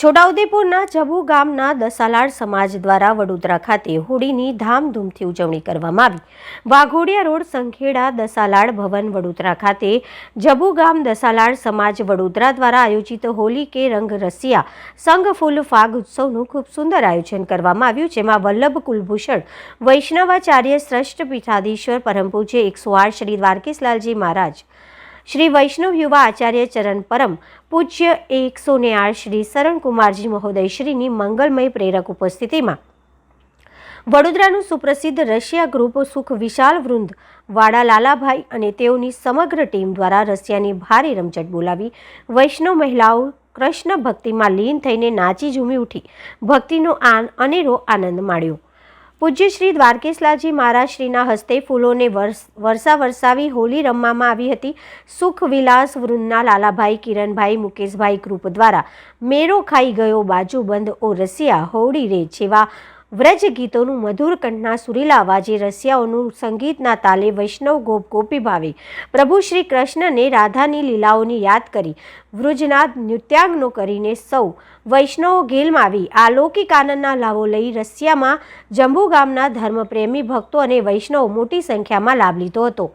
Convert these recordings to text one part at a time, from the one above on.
છોટાઉદેપુરના જબુ ગામના દસાલાડ સમાજ દ્વારા વડોદરા ખાતે હોળીની ધામધૂમથી ઉજવણી કરવામાં આવી. વાઘોડિયા રોડ સંખેડા દસાલાડ ભવન વડોદરા ખાતે જબુ ગામ દસાલાડ સમાજ વડોદરા દ્વારા આયોજિત હોલી કે રંગ રસિયા સંઘ ફૂલ ફાગ ઉત્સવનું ખૂબ સુંદર આયોજન કરવામાં આવ્યું, જેમાં વલ્લભ કુલભૂષણ, વૈષ્ણવાચાર્ય શ્રેષ્ઠ પીઠાધીશ્વર પરમ પૂજ્ય એકસો આઠ શ્રી દ્વારકેશલાલજી મહારાજ શ્રી વૈષ્ણવ યુવા આચાર્ય ચરણ પરમ, પૂજ્ય એકસો ને આઠ શ્રી શરણકુમારજી મહોદય શ્રીની મંગલમય પ્રેરક ઉપસ્થિતિમાં. વડોદરાનું સુપ્રસિદ્ધ રશિયા ગ્રુપ સુખ વિશાલ વૃંદ, વાડા લાલાભાઈ અને તેઓની સમગ્ર ટીમ દ્વારા રશિયાની ભારે રમઝટ બોલાવી વૈષ્ણવ મહિલાઓ કૃષ્ણ ભક્તિમાં લીન થઈને નાચી ઝૂમી ઉઠી. ભક્તિનો આન અનેરો આનંદ માણ્યો. પૂજ્ય શ્રી દ્વારકેશલાલજી મહારાજશ્રીના હસ્તે ફૂલોને વર્ષ, વર્ષા વરસાવી હોલી રમવામાં આવી હતી. સુખ વિલાસ વૃંદના લાલાભાઈ, કિરણભાઈ, મુકેશભાઈ ગ્રુપ દ્વારા મેરો ખાઈ ગયો. બાજુ બંધ ઓ રસિયા હોળી રે જેવા વ્રજ ગીતોનું મધુર કંઠના સુરીલા અવાજે રસિયાઓનું સંગીતના તાલે વૈષ્ણવ ગોપ ગોપી ભાવે. પ્રભુ શ્રી કૃષ્ણને રાધાની લીલાઓની યાદ કરી વૃજનાદ નૃત્યાંગનો કરીને સૌ વૈષ્ણવો ગેલમાં આવી અલૌકિક આનંદના લાભો લઈ રશિયામાં જંબુ ગામના ધર્મપ્રેમી ભક્તો અને વૈષ્ણવો મોટી સંખ્યામાં લાભ લીધો હતો.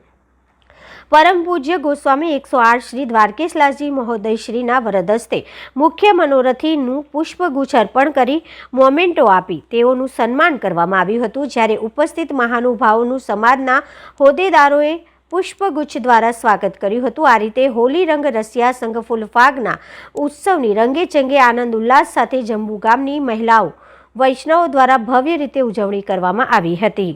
પરમ પૂજ્ય ગોસ્વામી એકસો આઠ શ્રી દ્વારકેશલાસજી મહોદય શ્રીના વરદ હસ્તે મુખ્ય મનોરથીનું પુષ્પગુચ્છ અર્પણ કરી મોમેન્ટો આપી તેઓનું સન્માન કરવામાં આવ્યું હતું. જ્યારે ઉપસ્થિત મહાનુભાવોનું સમાજના હોદ્દેદારોએ પુષ્પગુચ્છ દ્વારા સ્વાગત કર્યું હતું. આ રીતે હોલી રંગ રસિયા સંઘ ફૂલફાગના ઉત્સવની રંગે ચંગે આનંદ ઉલ્લાસ સાથે જંબુ ગામની મહિલાઓ વૈષ્ણવો દ્વારા ભવ્ય રીતે ઉજવણી કરવામાં આવી હતી.